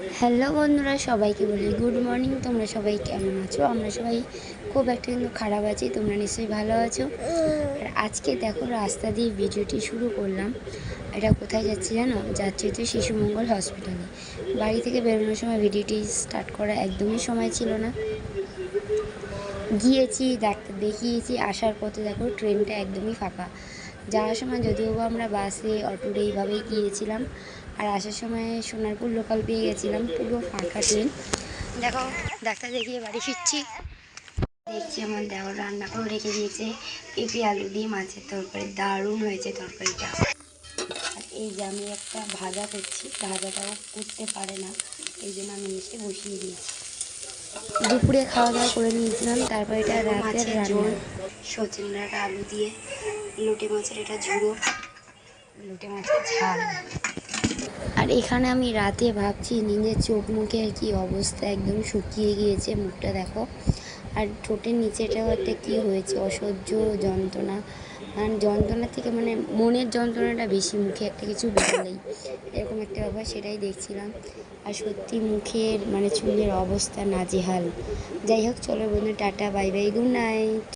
Hello বন্ধুরা সবাইকে বলি? গুড মর্নিং তোমরা সবাই কেমন আছো? আমরা সবাই খুব একটা কিন্তু খারাপ আছি, তোমরা নিশ্চয়ই ভালো আছো। আর আজকে দেখো, রাস্তা দিয়ে ভিডিওটি শুরু করলাম। এটা কোথায় যাচ্ছি জানো? যাচ্ছি হচ্ছে শিশুমঙ্গল হসপিটালে বাড়ি থেকে বেরোনোর সময় ভিডিওটি স্টার্ট করা একদমই সময় ছিল না। গিয়েছি, ডাক্তার দেখিয়েছি, আসার পথে দেখো ট্রেনটা একদমই ফাঁকা। যাওয়ার সময় যদিও বা আমরা বাসে অটোতে এইভাবেই গিয়েছিলাম। আর আসার সময় সোনারপুর লোকাল পেয়ে গেছিলাম পুরো ফাঁকা ট্রেন দেখো ডাক্তার দেখিয়ে বাড়ি ফিরছি। দেখছি আমার দেওয়ার রান্না করে রেখে দিয়েছে। পেঁপে আলু দিয়ে মাছের তরকারি দারুণ হয়েছে তরকারিটা। আর এই যে আমি একটা ভাজা করছি ভাজাটাও করতে পারে না। এই জন্য আমি এসে বসিয়ে দিয়েছি। দুপুরে খাওয়া দাওয়া করে নিয়েছিলাম তারপর এটা রাতের রান্না। সচিন আলু দিয়ে লোটে মাছের এটা ঝুড়ো। লোটে মাছের ঝাল। আর এখানে আমি রাতে ভাবছি নিজের চোখ মুখের কি অবস্থা, একদম শুকিয়ে গিয়েছে মুখটা, দেখো। আর ঠোঁটের নিচেটাও একটা কী হয়েছে, অসহ্য যন্ত্রণা। কারণ যন্ত্রণা থেকে মানে মনের যন্ত্রণাটা বেশি, মুখে একটা কিছু বেরোলেই এরকম একটা ব্যাপার, সেটাই দেখছিলাম। আর সত্যি মুখের মানে চুলের অবস্থা নাজেহাল। যাই হোক, চলো বন্ধু, tata, bye bye, good night.